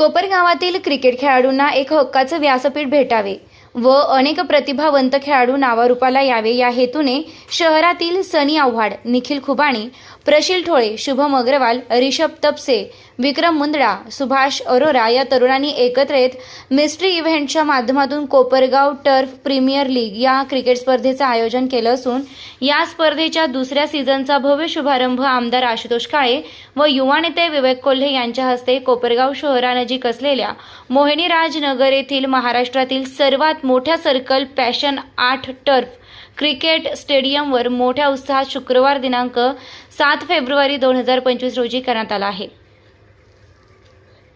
कोपरगावातील cricket खेळाडूंना एक हक्काचं व्यासपीठ भेटावे व अनेक प्रतिभावंत खेळाडू नावारूपाला यावे. या हेतूने शहरातील सनी आव्हाड निखिल खुबाणी प्रशील ठोळे शुभम अग्रवाल रिषभ तपसे विक्रम मुंदडा सुभाष अरोरा या तरुणांनी एकत्र येत मिस्ट्री इव्हेंटच्या माध्यमातून कोपरगाव टर्फ प्रीमियर लीग या क्रिकेट स्पर्धेचं आयोजन केलं असून या स्पर्धेच्या दुसऱ्या सीझनचा भव्य शुभारंभ आमदार आशुतोष काळे व युवा नेते विवेक कोल्हे यांच्या हस्ते कोपरगाव शहरानजीक असलेल्या मोहिनीराज नगर येथील महाराष्ट्रातील सर्वात मोठ्या सर्कल पॅशन आठ टर्फ क्रिकेट स्टेडियमवर मोठ्या उत्साहात शुक्रवार दिनांक सात फेब्रुवारी दोन हजार पंचवीस रोजी करण्यात आला आहे.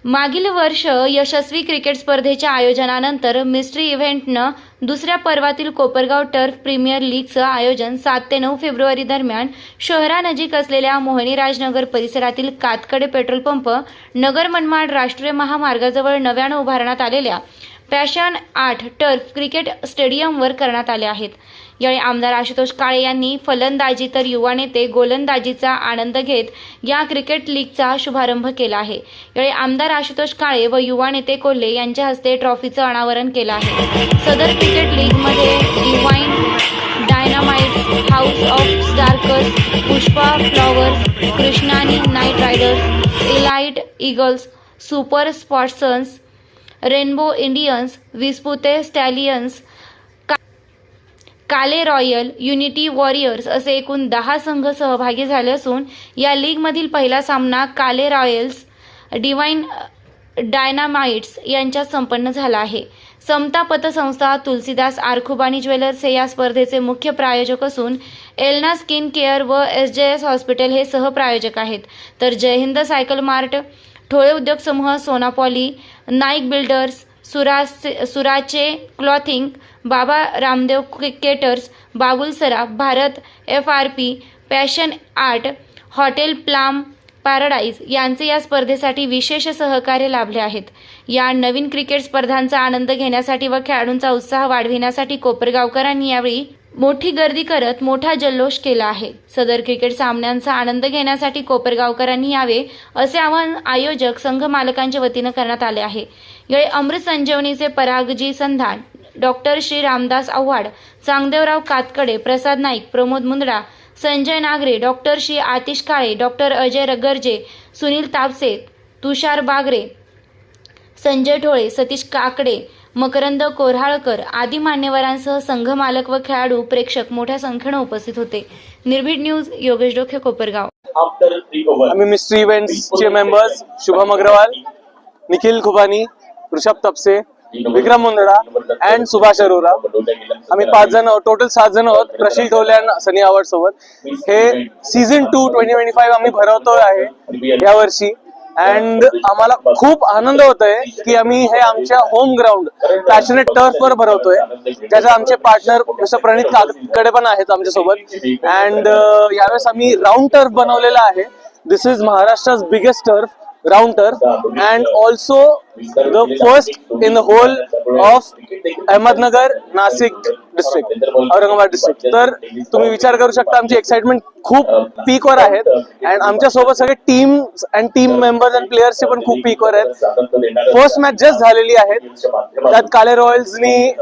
मागील वर्ष यशस्वी क्रिकेट स्पर्धेच्या आयोजनानंतर मिस्ट्री इव्हेंटनं दुसऱ्या पर्वातील कोपरगाव टर्फ प्रीमियर लीगचं आयोजन सात ते नऊ फेब्रुवारी दरम्यान शहरानजीक असलेल्या मोहिनीराजनगर परिसरातील कातकडे पेट्रोल पंप नगर मनमाड राष्ट्रीय महामार्गाजवळ नव्यानं उभारण्यात आलेल्या पॅशन आठ टर्फ क्रिकेट स्टेडियमवर करण्यात आले आहेत. यावेळी आमदार आशुतोष काळे यांनी फलंदाजी तर युवा नेते गोलंदाजीचा आनंद घेत या क्रिकेट लीगचा शुभारंभ केला आहे. यावेळी आमदार आशुतोष काळे व युवा नेते कोल्हे यांच्या हस्ते ट्रॉफीचं अनावरण केलं आहे. सदर क्रिकेट लीगमध्ये divine dynamites house of strikers Pushpa flowers Krishnani knight riders elite eagles super spartans rainbow Indians Vispute stallions Kale royal unity warriors असे एकूण दहा संघ सहभागी झाले असून या लीगमधील पहिला सामना काले रॉयल्स डिवाईन डायनामाइट्स यांच्यात संपन्न झाला आहे. समता पतसंस्था तुलसीदास आरखुबानी ज्वेलर्स हे या स्पर्धेचे मुख्य प्रायोजक असून एलना स्किन केअर व एस जे एस हॉस्पिटल हे सहप्रायोजक आहेत. तर जय हिंद सायकल मार्ट ठोळे उद्योग समूह सोनापॉली नाईक बिल्डर्स सुराचे सुराचे clothing Baba Ramdev cricketers Babul Saraf Bharat F R P passion art hotel palm paradise यांचे या स्पर्धेसाठी विशेष सहकार्य लाभले आहेत. या नवीन क्रिकेट स्पर्धांचा आनंद घेण्यासाठी व खेळाडूंचा उत्साह वाढविण्यासाठी कोपरगावकरांनी यावेळी मोठी गर्दी करत मोठा जल्लोष केला आहे. सदर क्रिकेट सामन्यांचा आनंद घेण्यासाठी कोपरगावकरांनी यावे असे आवाहन आयोजक संघ मालकांच्या वतीनं करण्यात आले आहे. यावेळी अमृत संजीवनीचे Paragji Sandhan doctor Shri Ramdas Awhad Changdevrao Katkade Prasad Naik Pramod Mundada Sanjay Nagare doctor Shri Atish Kale doctor Ajay Ragarje Sunil Tapse Tushar Bagre Sanjay Dhole Satish Kakade Makarand Korhalkar आदी मान्यवरांसह संघ मालक व खेळाडू प्रेक्षक मोठ्या संख्येनं उपस्थित होते. निर्भीड न्यूज योगेश डोखे कोपरगाव. आम्ही मिस्ट्री इव्हेंट्स चे मेंबर्स शुभम अग्रवाल निखिल खुबानी ऋषभ तपसे विक्रम मुंदडा अँड सुभाष अरोरा. आम्ही पाच जण टोटल सात जण आहोत. प्रशील ठोले आणि सनी आवाड सोबत हे season two twenty twenty five आम्ही भरवतो आहे. यावर्षी अँड आम्हाला खूप आनंद होत आहे की आम्ही हे आमच्या होम ग्राउंड पॅशनेट टर्फ वर भरवतोय. त्याचे आमचे पार्टनर मिस्टर प्रणित कडे पण आहेत आमच्यासोबत अँड यावेळेस आम्ही राऊंड टर्फ बनवलेला आहे. This is Maharashtra biggest turf round turf. And also the first in the whole of Ahmednagar Nashik district Aurangabad district तर तुम्ही विचार करू शकता आमची एक्साइटमेंट खूप पीक वर आहेत अँड आमच्यासोबत सगळे team and team members and players पण खूप पीक वर आहेत. फर्स्ट मॅच जस्ट झालेली आहे. त्यात काले रॉयल्सनी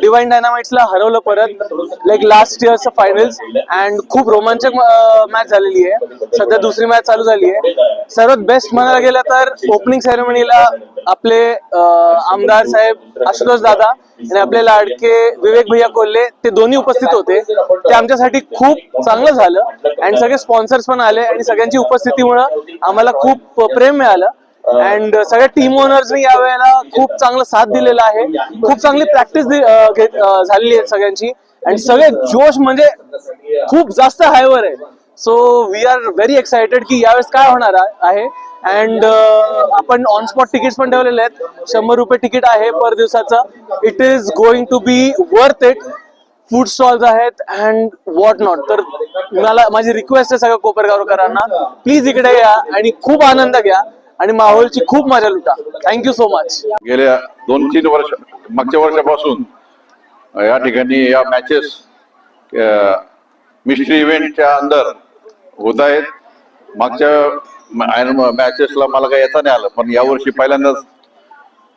डिवाइन डायनामाइट्सला हरवलं परत. Like last years finals and खूप रोमांचक मॅच झालेली आहे. सध्या दुसरी मॅच चालू झाली आहे. सर्वात बेस्ट म्हणायला गेलं तर ओपनिंग सेरेमनीला आपले आमदार साहेब आशुतोष दादा आणि आपले लाडके विवेक भैया कोल्हे ते दोन्ही उपस्थित होते. ते आमच्यासाठी खूप चांगलं झालं आणि सगळे स्पॉन्सर्स पण आले आणि सगळ्यांची उपस्थितीमुळं आम्हाला खूप प्रेम मिळालं. अँड सगळ्या टीम ओनर्सनी यावेळेला खूप चांगलं साथ दिलेला आहे. खूप चांगली प्रॅक्टिस झालेली आहे सगळ्यांची. आणि सगळे जोश म्हणजे खूप जास्त हायवर आहे. So we are very excited की यावेळेस काय होणार आहे. अँड uh, आपण ऑन स्पॉट तिकीट पण ठेवलेले आहेत. शंभर रुपये तिकीट आहे पर दिवसाचं. It is going to be worth it food stalls आहेत अँड वॉट नॉट तर मला माझी रिक्वेस्ट आहे सगळ्या कोपरगावकरांना. प्लीज इकडे या आणि खूप आनंद घ्या आणि माहोलची खूप मजा लुटा. थँक्यू सो मच गेल्या दोन तीन वर्ष मागच्या वर्षापासून या ठिकाणी या मॅचेस मिस्ट्री इव्हेंटच्या अंदर होत आहेत. मागच्या मॅचेसला मला काही येता नाही आलं. पण यावर्षी पहिल्यांदाच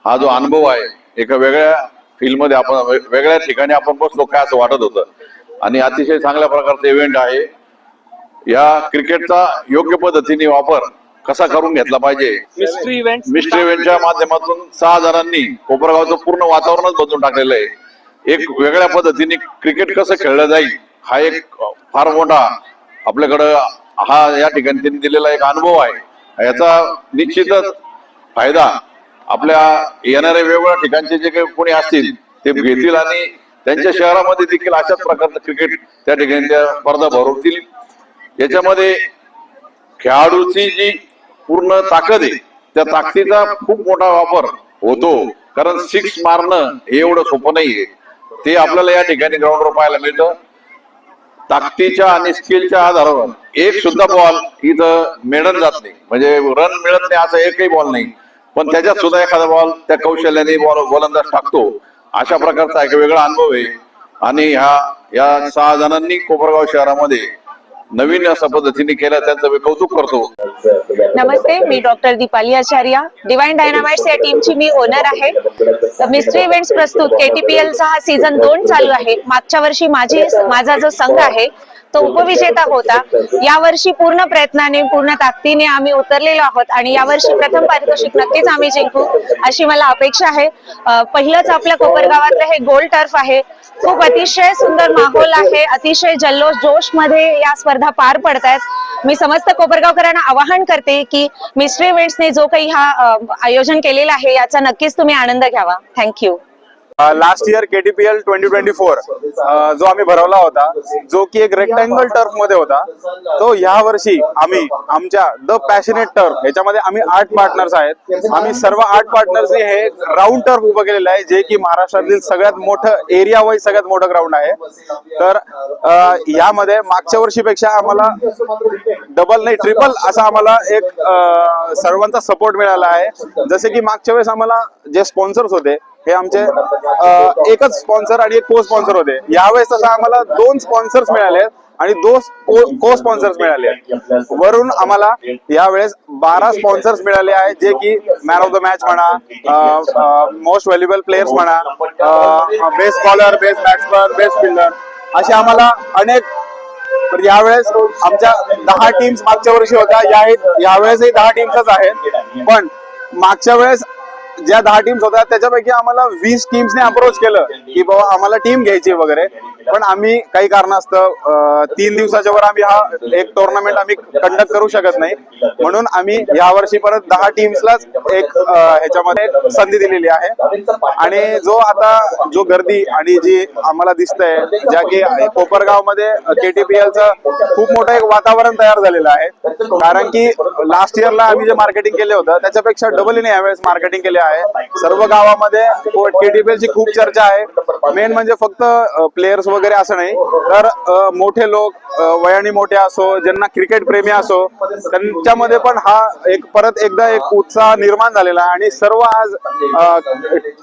हा जो अनुभव आहे एका वेगळ्या फील्डमध्ये आपण वेगळ्या ठिकाणी आपण बसलो काय असं वाटत होतं. आणि अतिशय चांगल्या प्रकारचा इव्हेंट आहे. या क्रिकेटचा योग्य पद्धतीने वापर कसा करून घेतला पाहिजे? मिस्ट्री इव्हेंट मिस्ट्री इव्हेंटच्या माध्यमातून सहा जणांनी कोपरगावचं पूर्ण वातावरणच बदलून टाकलेलं आहे. एक वेगळ्या पद्धतीने क्रिकेट कसं खेळलं जाईल हा एक फार मोठा आपल्याकडं हा या ठिकाणी त्यांनी दिलेला एक अनुभव आहे. याचा निश्चितच फायदा आपल्या येणाऱ्या वेगवेगळ्या ठिकाणचे जे काही कोणी असतील ते घेतील आणि त्यांच्या शहरामध्ये देखील अशाच प्रकारचं क्रिकेट त्या ठिकाणी त्या स्पर्धा भरवतील. याच्यामध्ये खेळाडूची जी पूर्ण ताकद आहे त्या ताकदीचा खूप मोठा वापर होतो. कारण सिक्स मारणं हे एवढं सोपं नाहीये. ते आपल्याला या ठिकाणी ग्राउंडवर पाहायला मिळतं. ताकदीच्या आणि स्किलच्या आधारावर. एक सुद्धा बॉल इथं मिळत जात नाही. म्हणजे रन मिळत नाही असा एकही बॉल नाही. पण त्याच्यात सुद्धा एखादा बॉल त्या कौशल्याने बॉल गोलंदाज टाकतो. अशा प्रकारचा एक वेगळा अनुभव आहे. आणि ह्या या सहा जणांनी कोपरगाव शहरामध्ये नवीन अशा पद्धतीने केलं त्यांचं मी कौतुक करतो. नमस्ते मी doctor Deepali Acharya. Divine dynamites या टीमची मी ओनर आहे. मिस्ट्री इव्हेंट्स प्रस्तुत केटीपीएलचा चा हा सीझन दोन चालू आहे. मागच्या वर्षी माझी माझा जो संघ आहे तो उपविजेता होता. यावर्षी पूर्ण प्रयत्नाने पूर्ण ताकदीने आम्ही उतरलेलो आहोत आणि यावर्षी प्रथम पारितोषिक नक्कीच आम्ही जिंकू अशी मला अपेक्षा आहे. पहिलंच आपल्या कोपरगावातलं हे गोल्ड टर्फ आहे. खूप अतिशय सुंदर माहोल आहे अतिशय जल्लोष जोशमध्ये या स्पर्धा पार पडतायत. मी समस्त कोपरगावकरांना आवाहन करते की मिस्ट्री इव्हेंट्सने जो काही हा आयोजन केलेला आहे याचा नक्कीच तुम्ही आनंद घ्यावा. Thank you. Last year KTPL twenty twenty four जो आम्ही भरवला होता जो की एक रेक्टँगल टर्फमध्ये होता तो ह्या वर्षी आम्ही आमच्या द पॅशनेट टर्फ याच्यामध्ये आम्ही आठ पार्टनर्स आहेत. आम्ही सर्व आठ पार्टनर्सनी हे राऊंड टर्फ उभं केलेलं आहे जे की महाराष्ट्रातील सगळ्यात मोठं एरिया वाईज सगळ्यात मोठं ग्राउंड आहे. तर यामध्ये मागच्या वर्षीपेक्षा आम्हाला डबल नाही ट्रिपल असा आम्हाला एक सर्वांचा सपोर्ट मिळाला आहे. जसे की मागच्या वेळेस आम्हाला जे स्पॉन्सर्स होते हे आमचे एकच स्पॉन्सर आणि एक को स्पॉन्सर होते. यावेळेस तसं आम्हाला दोन स्पॉन्सर्स मिळाले आहेत आणि दोन को स्पॉन्सर्स मिळाले आहेत. वरून आम्हाला यावेळेस बारा स्पॉन्सर्स मिळाले आहेत जे की मॅन ऑफ द मॅच म्हणा मोस्ट व्हॅल्युएबल प्लेयर्स म्हणा best bowler best batsman best fielder असे आम्हाला अनेक तर यावेळेस आमच्या दहा टीम्स मागच्या वर्षी होत्या. या यावेळेसही दहा टीम्सच आहेत. पण मागच्या वेळेस ज्या दहा टीम्स होत्या त्याच्यापैकी आम्हाला वीस टीम्सने अप्रोच केलं की बाबा आम्हाला टीम घ्यायची वगैरे. पण आम्ही काही कारणास्तव तीन दिवसाच्या वर आम्ही हा एक टुर्नामेंट आम्ही कंडक्ट करू शकत नाही. म्हणून आम्ही यावर्षी परत दहा टीम्सलाच एक ह्याच्यामध्ये संधी दिलेली आहे. आणि जो आता जो गर्दी आणि जी आम्हाला दिसतंय ज्या की कोपरगावमध्ये केटीपीएलचं खूप मोठं एक वातावरण तयार झालेलं आहे. कारण की लास्ट इयरला आम्ही जे मार्केटिंग केले होतं त्याच्यापेक्षा डबल यावेळेस मार्केटिंग केले आहे. सर्व गावामध्ये KTPL खूप चर्चा आहे. मेन म्हणजे फक्त प्लेयर्स वगैरे असं नाही. तर मोठे लोक वयाने मोठे असो ज्यांना क्रिकेट प्रेमी असो त्यांच्यामध्ये पण हा एक परत एकदा एक उत्साह निर्माण झालेला आणि सर्व आज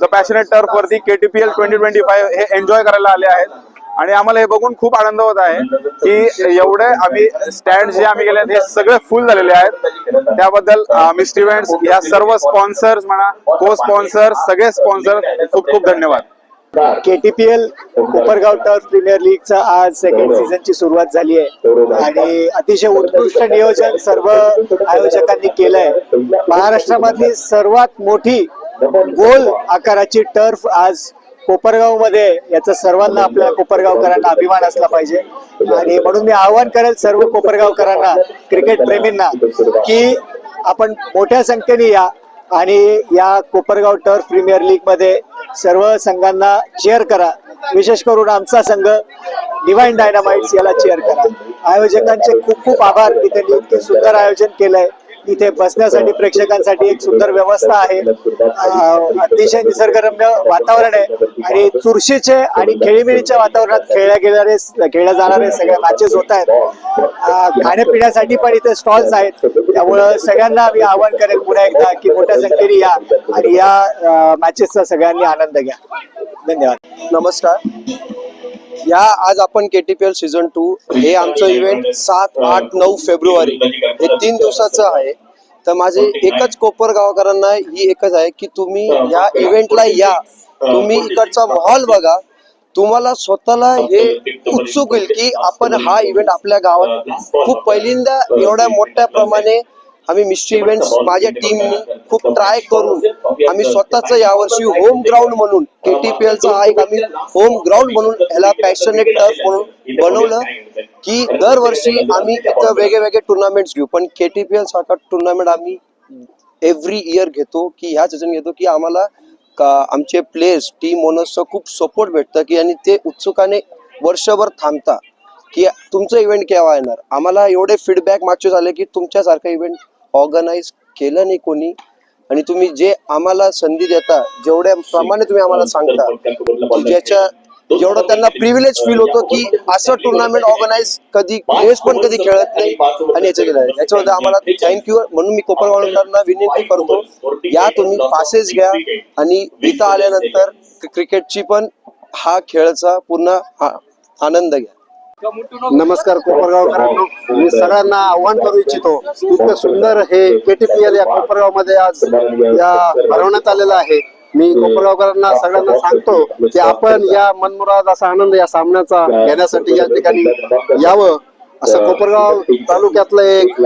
द पॅशनेट टर्फ वरती केटीपीएल ट्वेंटी ट्वेंटी फाईव्ह हे एन्जॉय करायला आले आहेत. आणि आम्हाला हे बघून खूप आनंद होत आहे की एवढे आम्ही स्टँड जे आम्ही गेले आहेत हे सगळे फुल झालेले आहेत. त्याबद्दल मिस्टर इव्हेंट्स या सर्व स्पॉन्सर्स म्हणा को स्पॉन्सर सगळे स्पॉन्सर खूप खूप धन्यवाद. केटीपीएल कोपरगाव टर्फ प्रीमियर लीगचा आज सेकंड सीझनची सुरुवात झाली आहे. आणि अतिशय उत्कृष्ट नियोजन सर्व आयोजकांनी केलंय. महाराष्ट्रामधली सर्वात मोठी गोल आकाराची टर्फ आज कोपरगावमध्ये याचा सर्वांना आपल्या कोपरगावकरांना अभिमान असला पाहिजे. आणि म्हणून मी आवाहन करेल सर्व कोपरगावकरांना क्रिकेट प्रेमींना की आपण मोठ्या संख्येने या आणि या कोपरगाव टर्फ प्रीमियर लीगमध्ये सर्व संघांना चेअर करा. विशेष करून आमचा संघ डिवाईन डायनामाइट्स याला चेअर करा. आयोजकांचे खूप खूप आभार. की त्यांनी इतके सुंदर आयोजन केलंय. इथे बसण्यासाठी प्रेक्षकांसाठी एक सुंदर व्यवस्था आहे. अतिशय निसर्गरम्य वातावरण आहे. आणि चुरशीचे आणि खेळीमेळीच्या वातावरणात खेळल्या गेणारे खेळल्या जाणारे सगळे मॅचेस होत आहेत. खाण्यापिण्यासाठी पण इथे स्टॉल्स आहेत. त्यामुळं सगळ्यांना मी आवाहन करेन पुन्हा एकदा की मोठ्या संख्येने या आणि या मॅचेसचा सगळ्यांनी आनंद घ्या. धन्यवाद. नमस्कार. या आज आपण केटीपीएल सीझन टू हे आमचं इव्हेंट सात आठ नऊ फेब्रुवारी हे तीन दिवसाचं आहे. तर माझे एकच कोपर गावकरांना ही एकच आहे की तुम्ही या इव्हेंटला या. तुम्ही इकडचा माहोल बघा. तुम्हाला स्वतःला हे उत्सुक होईल की आपण हा इव्हेंट आपल्या गावात खूप पहिल्यांदा एवढ्या मोठ्या प्रमाणे आम्ही मिस्ट्री इव्हेंट माझ्या टीमनी खूप ट्राय करून आम्ही स्वतःच यावर्षी होम ग्राउंड म्हणून केटीपीएल चा हा एक आम्ही होम ग्राउंड म्हणून ह्याला पॅशनेट टर्फ म्हणून बनवलं की दरवर्षी आम्ही इथं वेगळे वेगळे टुर्नामेंट्स घेऊ. पण केटीपीएल सारखा टुर्नामेंट आम्ही एव्हरी इयर घेतो की ह्या सीझन घेतो की आम्हाला का आमचे प्लेयर्स टीम ओनर्सचं खूप सपोर्ट भेटतं की आणि ते उत्सुकाने वर्षभर थांबता की तुमचं इव्हेंट केव्हा येणार? आम्हाला एवढे फीडबॅक मागचे झाले की तुमच्यासारखं इव्हेंट ऑर्गनाईज केलं नाही कोणी. आणि तुम्ही जे आम्हाला संधी देता जेवढ्या प्रमाणे तुम्ही आम्हाला सांगता की ज्याच्या जेवढं त्यांना प्रिव्हिलेज फील होतो की असं टुर्नामेंट ऑर्गनाईज कधी प्लेस पण कधी खेळत नाही आणि याचं गेलं. याच्यामध्ये आम्हाला थँक्यू म्हणून मी कोपरवाळकरांना विनंती करतो. या तुम्ही पासेस घ्या आणि इथं आल्यानंतर क्रिकेटची पण हा खेळचा पूर्ण आनंद घ्या. नमस्कार कोपरगावकरांनो. मी सगळ्यांना आव्हान करू इच्छितो. इतकं सुंदर हे केटीपीएल या कोपरगावमध्ये आज या भरवण्यात आलेलं आहे. मी कोपरगावकरांना सगळ्यांना सांगतो की आपण या मनमुराद असा आनंद या सामन्याचा घेण्यासाठी या ठिकाणी यावं. असं कोपरगाव तालुक्यातलं एक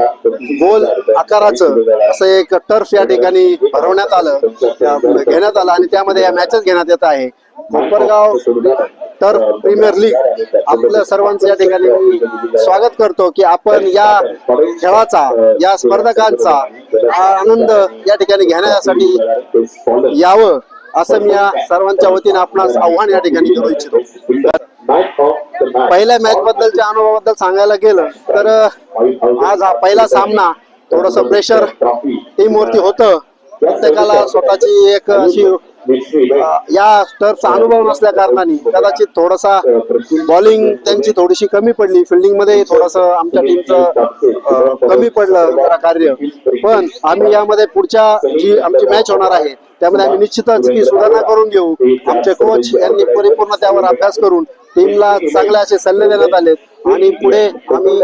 गोल आकाराचं असं एक टर्फ या ठिकाणी भरवण्यात आलं घेण्यात आलं आणि त्यामध्ये या मॅचेस घेण्यात येत आहे. भोपरगाव तर प्रीमियर लीग आपल्या सर्वांचं या ठिकाणी स्वागत करतो की आपण या खेळाचा या स्पर्धकांचा आनंद या ठिकाणी घेण्यासाठी यावं असं मी या सर्वांच्या वतीने आपणास आव्हान या ठिकाणी करू इच्छितो. पहिल्या मॅच बद्दलच्या अनुभवाबद्दल सांगायला गेलं तर आज हा पहिला सामना थोडस प्रेशर टीम वरती होतं. प्रत्येकाला स्वतःची एक अशी या टर्फचा अनुभव नसल्या कारणाने कदाचित थोडासा बॉलिंग त्यांची थोडीशी कमी पडली. फिल्डिंगमध्ये थोडस आमच्या टीमचं कमी पडलं कार्य. पण आम्ही यामध्ये पुढच्या जी आमची मॅच होणार आहे त्यामध्ये आम्ही निश्चितच ती सुधारणा करून घेऊ. आमचे कोच यांनी परिपूर्ण त्यावर अभ्यास करून टीमला चांगले असे सल्ले देण्यात आले. आणि पुढे आम्ही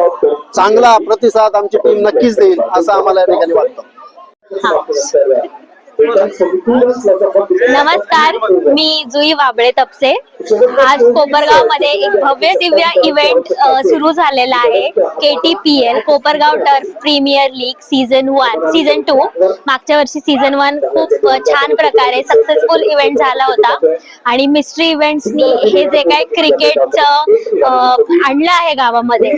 चांगला प्रतिसाद आमची टीम नक्कीच देईल असं आम्हाला या ठिकाणी वाटतं. नमस्कार मी जुई वाबळे तपसे. आज कोपरगावमध्ये एक भव्य दिव्य इव्हेंट सुरू झालेला आहे. K T P L Kopargaon turf premier league season one season two मागच्या वर्षी सीझन वन खूप छान प्रकारे सक्सेसफुल इव्हेंट झाला होता. आणि मिस्ट्री इव्हेंट्सनी हे जे काही क्रिकेटचं आणलं आहे गावामध्ये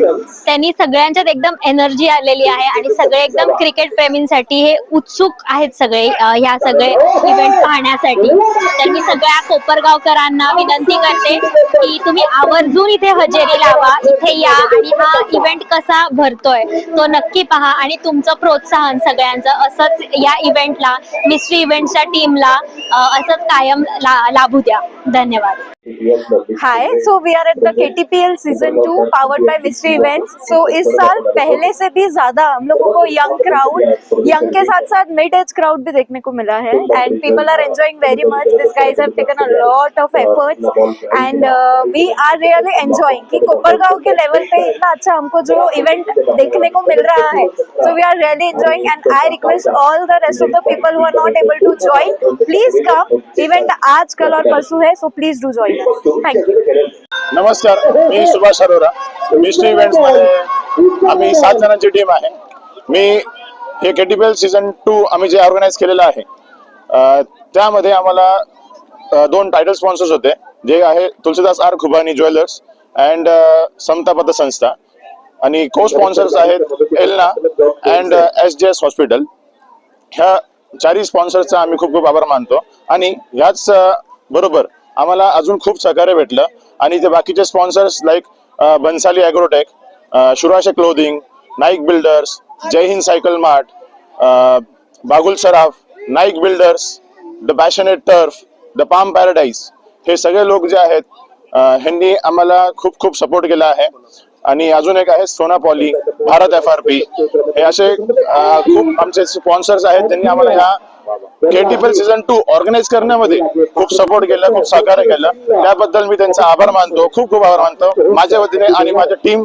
त्यांनी सगळ्यांच्यात एकदम एनर्जी आलेली आहे. आणि सगळे एकदम क्रिकेट प्रेमींसाठी हे उत्सुक आहेत सगळे अ, या सगळे इव्हेंट पाहण्यासाठी. तर मी सगळ्या कोपरगावकरांना विनंती करते की तुम्ही आवर्जून इथे हजेरी लावा. इथे या आणि हा इव्हेंट कसा भरतोय तो नक्की पहा आणि तुमचं प्रोत्साहन सगळ्यांचं. असंच या इव्हेंटला मिस्ट्री इव्हेंटच्या टीमला असंच कायम ला- लाभू द्या. धन्यवाद. Hi so we are at the K T P L season two powered by mystery events so इस साल पहले से भी ज़्यादा हम लोगों को यंग क्राउड यंग के साथ साथ मिड एज क्राउड भी देखने को मिला है। And people are enjoying very much this guys have taken a lot of efforts and we are really enjoying कि कोपरगांव के लेवल पे इतना अच्छा हमको जो इवेंट देखने को मिल रहा है। So we are really enjoying and I request all the rest of the people who are not able to join please come event आज, कल और परसों है सो प्लीज़ डू ज्वाइन नमस्कार मी सुभाष अरोरा. मिस्ट्री इव्हेंट्समध्ये आम्ही सात जणांची टीम आहे. मी हे केटीपीएल सीझन टू आम्ही जे ऑर्गनाईज केलेलं आहे त्यामध्ये आम्हाला दोन टायटल स्पॉन्सर्स होते जे आहे Tulsidas R Khubani jewellers and Samata पतसंस्था आणि को स्पॉन्सर्स आहेत Elna and S J S hospital ह्या चारही स्पॉन्सर्सचा आम्ही खूप खूप आभार मानतो. आणि ह्याच बरोबर आम्हाला अजून खूप सहकार्य भेटलं. आणि ते बाकीचे sponsors like Bhansali agrotech Shurashe clothing Naik builders Jai Hind cycle mart Bagul Saraf Naik builders the passionate turf the palm paradise हे सगळे लोक जे आहेत ह्यांनी आम्हाला खूप खूप सपोर्ट केला आहे. आणि अजून एक आहे Sonapoli Bharat F R P. हे असे खूप आमचे स्पॉन्सर्स आहेत त्यांनी आम्हाला ह्या केटीपीएल सीझन टू ऑर्गनाईज करण्यामध्ये खूप सपोर्ट केला खूप सहकार्य केलं. त्याबद्दल मी त्यांचा आभार मानतो खूप खूप आभार मानतो. माझ्या वतीने आणि माझ्या टीम